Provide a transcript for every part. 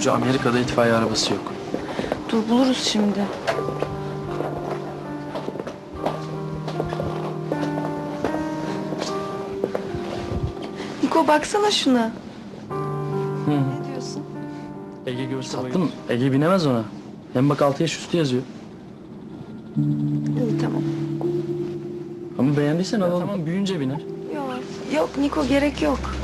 Hoca Amerika'da itfaiye arabası yok. Dur buluruz şimdi. Niko baksana şuna. Hı. Ne diyorsun? Ege görse Sattım. Ege binemez ona. Hem bak 6 yaş üstü yazıyor. İyi tamam. Ama beğendiysen alalım. Tamam büyüyünce biner. Yok. Yok Niko gerek yok.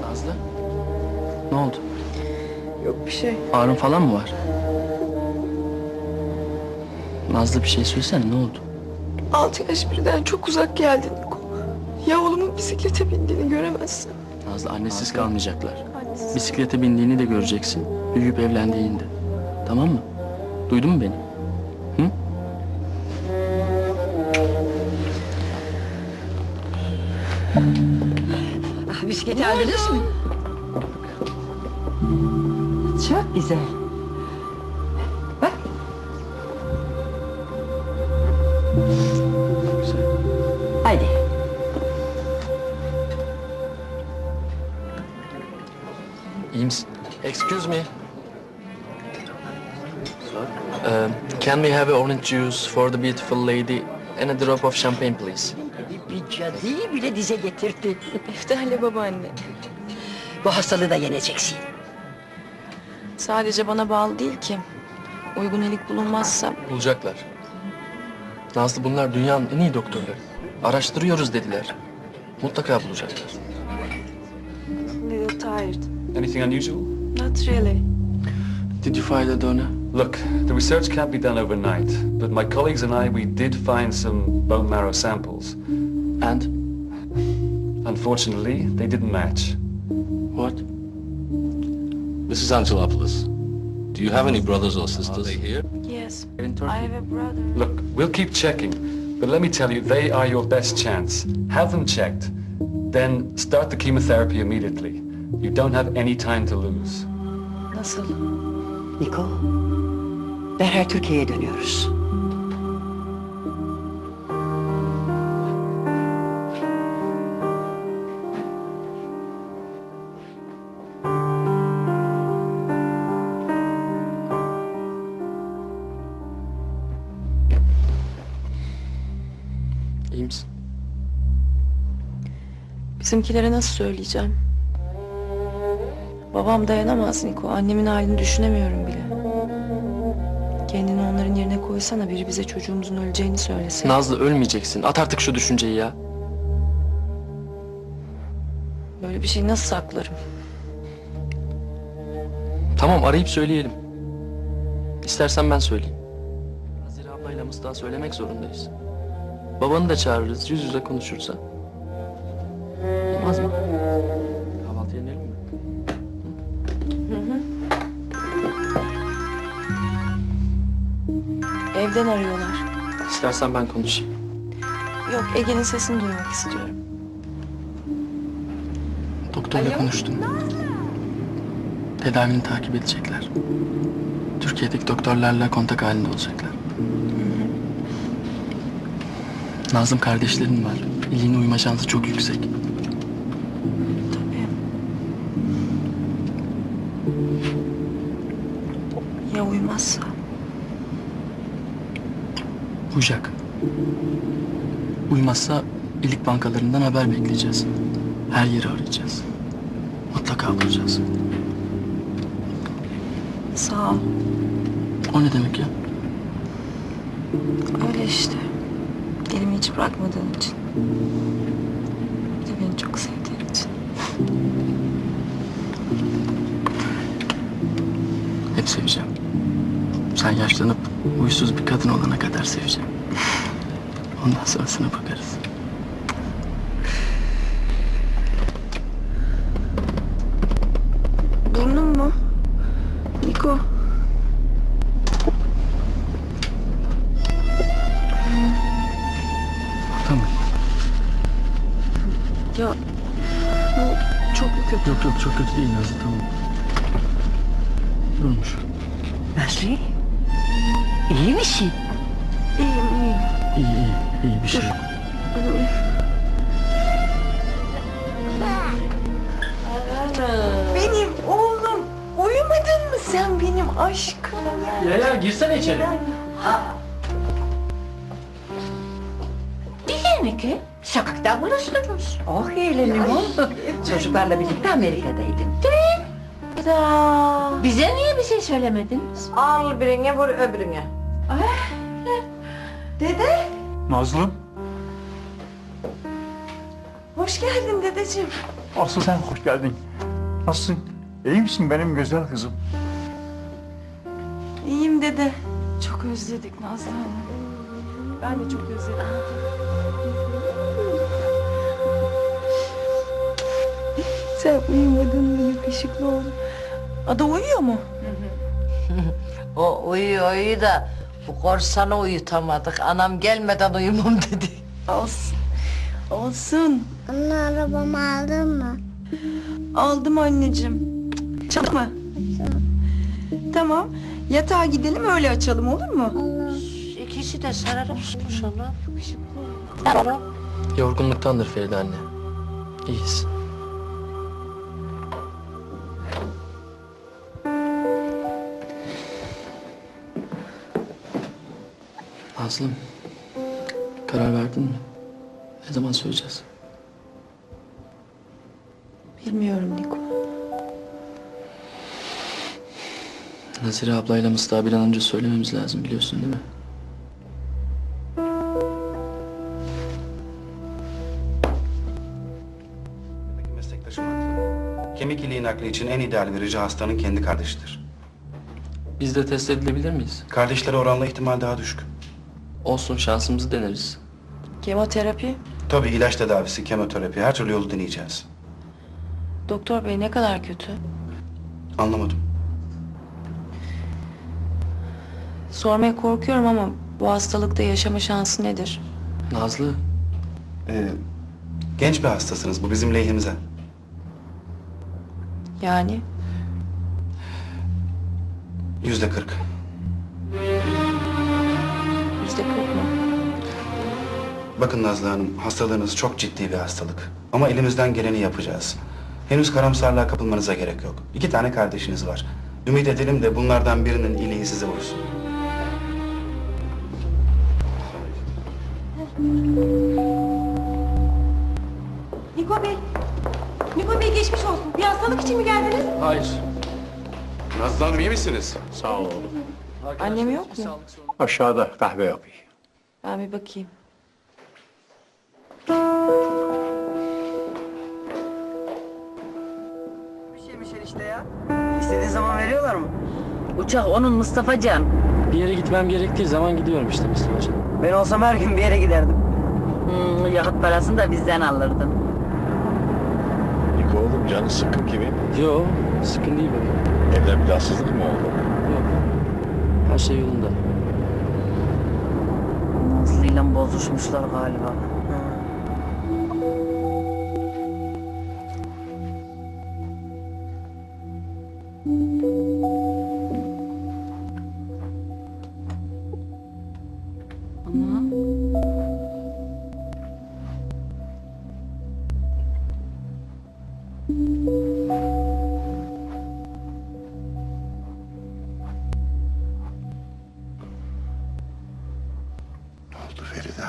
Nazlı? Ne oldu? Yok bir şey. Ağrın falan mı var? Nazlı bir şey söylesene ne oldu? Altı yaş birden çok uzak geldi Niko. Ya oğlumun bisiklete bindiğini göremezsin. Nazlı annesiz kalmayacaklar. Annesi. Bisiklete bindiğini de göreceksin. Büyüyüp evlendiğinde. Tamam mı? Duydun mu beni? Hı? Ah, bisikleti aldınız mı? Çok güzel. Bak Güzel. hadi. İyi misin? Excuse me. Uh, can we have orange juice for the beautiful lady and a drop of champagne please? Bir cadıyı bile dize getirdi. Efterle babaanne. Bu hastalığı da yeneceksin. Sadece bana bağlı değil ki. Uygun elik bulunmazsa Bulacaklar. Nazlı bunlar dünyanın en iyi doktorları. Araştırıyoruz dediler. Mutlaka bulacaklar. little tired. Anything unusual? Not really. Did you find a donor? Look, the research can't be done overnight, but my colleagues and I, we did find some bone marrow samples. And Unfortunately, they didn't match. what? Mrs. Angelopoulos, do you have any brothers or sisters? Are they here? Yes. I have a brother. Look, we'll keep checking, but let me tell you, they are your best chance. Have them checked, then start the chemotherapy immediately. You don't have any time to lose. Nasıl? Niko, derhal Türkiye'ye dönüyoruz. İyi misin? Bizimkilere nasıl söyleyeceğim? Babam dayanamaz Niko. Annemin halini düşünemiyorum bile. Kendini onların yerine koysana biri bize çocuğumuzun öleceğini söylese. Nazlı ölmeyeceksin. At artık şu düşünceyi ya. Böyle bir şey nasıl saklarım? Tamam arayıp söyleyelim. İstersen ben söyleyeyim. Nazire ablayla Mıstık'a söylemek zorundayız. Babanı da çağırırız, yüz yüze konuşursa. Evden arıyorlar. İstersen ben konuşayım. Yok Ege'nin sesini duymak istiyorum. Doktorla konuştum. Tedavini takip edecekler. Türkiye'deki doktorlarla kontak halinde olacaklar. Nazım kardeşlerin var. İliğine uyma şansı çok yüksek. Tabii. Ya uymazsa? Uyacak. Uymazsa ilik bankalarından haber bekleyeceğiz. Her yeri arayacağız. Mutlaka bulacağız. Sağ ol. O ne demek ya? Öyle işte. Elimi hiç bırakmadığın için. Bir de beni çok sevdiğin için. Hep seveceğim. Sen yaşlanıp huysuz bir kadın olana kadar seveceğim. Ondan sonrasına bakarız. Burnum mu? Niko. Tamam. Ya ne oldu kötü. Yok yok çok kötü değil Nazlı tamam. Durmuş. Nazlı. İyi misin? İyi iyi iyi bir şey yok. Benim oğlum. Uyumadın mı sen benim aşkım? Ya ya girsene içeri. Sokakta buluştunuz. Oh eğlenim oldu. Çocuklarla birlikte Amerika'daydın. Bize niye bir şey söylemediniz? Al birine vur öbürüne. Dede. Nazlım, Hoş geldin dedeciğim. asıl sen hoş geldin. Nasılsın? İyi misin benim güzel kızım? İyiyim dede. Çok özledik Nazlı Hanım. Ben de çok özledim. Sen uyumadın mı yakışıklı oğlum? Ada uyuyor mu? O uyuyor uyuyor da bu korsanı uyutamadık. Anam gelmeden uyumam dedi. Olsun. Olsun. Anne arabamı aldın mı? Aldım anneciğim. Çalı mı? Tamam. Yatağa gidelim öyle açalım olur mu? İkisi de sararıp susmuş ona. Tamam. Yorgunluktandır Feride anne. İyiyiz. Nazlım, karar verdin mi? Ne zaman söyleyeceğiz? Bilmiyorum Niko. Nazire ablayla Mıstık'a bir an önce söylememiz lazım biliyorsun değil mi? meslektaşım haklı. Kemik iliği nakli için en ideal verici hastanın kendi kardeşidir. Biz de test edilebilir miyiz? Kardeşlere oranla ihtimal daha düşük. Olsun şansımızı deneriz. Kemoterapi. Tabii ilaç tedavisi, kemoterapi her türlü yolu deneyeceğiz. Doktor bey ne kadar kötü. Anlamadım. Sormaya korkuyorum ama bu hastalıkta yaşama şansı nedir? Nazlı, Ee, genç bir hastasınız. Bu bizim lehimize. Yani Yüzde kırk. Bakın Nazlı Hanım, hastalığınız çok ciddi bir hastalık. Ama elimizden geleni yapacağız. Henüz karamsarlığa kapılmanıza gerek yok. İki tane kardeşiniz var. Ümit edelim de bunlardan birinin iliği size vursun. Niko Bey. Niko Bey geçmiş olsun. Bir hastalık için mi geldiniz? hayır. Nazlı Hanım iyi misiniz? Sağ ol oğlum. Annem yok mu? Aşağıda kahve yapayım. Ben bir bakayım. Uçak onun Mustafa Can. Bir yere gitmem gerektiği zaman gidiyorum işte Mustafa Canım. Ben olsam her gün bir yere giderdim. Hmm, yakıt parasını da bizden alırdın. Niko oğlum canı sıkkın gibi. Yo, sıkın değil baba. Evden bir rahatsızlık mı oldu? Yok. Her şey yolunda. Nazlı'yla bozuşmuşlar galiba. Ne oldu Feride?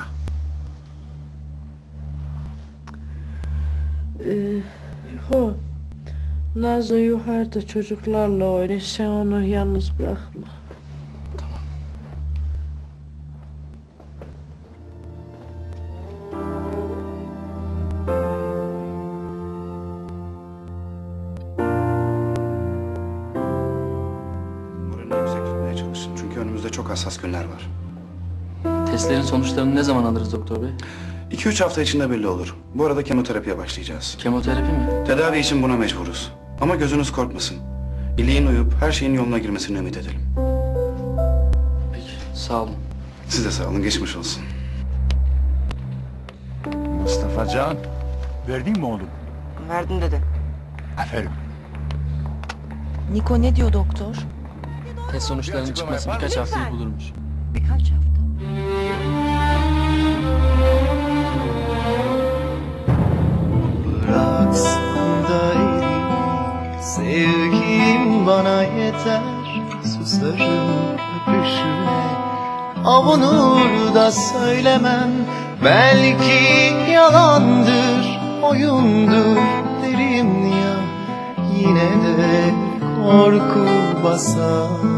Ho. Nazlı yukarıda çocuklarla oynuyor. Sen onu yalnız bırakma. Çok hassas günler var. Testlerin sonuçlarını ne zaman alırız doktor bey? 2-3 hafta içinde belli olur. Bu arada kemoterapiye başlayacağız. Kemoterapi mi? Tedavi için buna mecburuz. Ama gözünüz korkmasın. İliğin uyup her şeyin yoluna girmesini ümit edelim. Peki, sağ olun. Siz de sağ olun, geçmiş olsun. Mustafa Can, verdin mi oğlum? Verdim dedi. Aferin. Niko ne diyor doktor? Test sonuçlarının çıkması birkaç haftayı bulurmuş. Birkaç hafta. Bıraksam da Sevgim bana yeter. Susarım öpüşüne Avunur da söylemem. Belki yalandır Oyundur derim ya. Yine de korku basar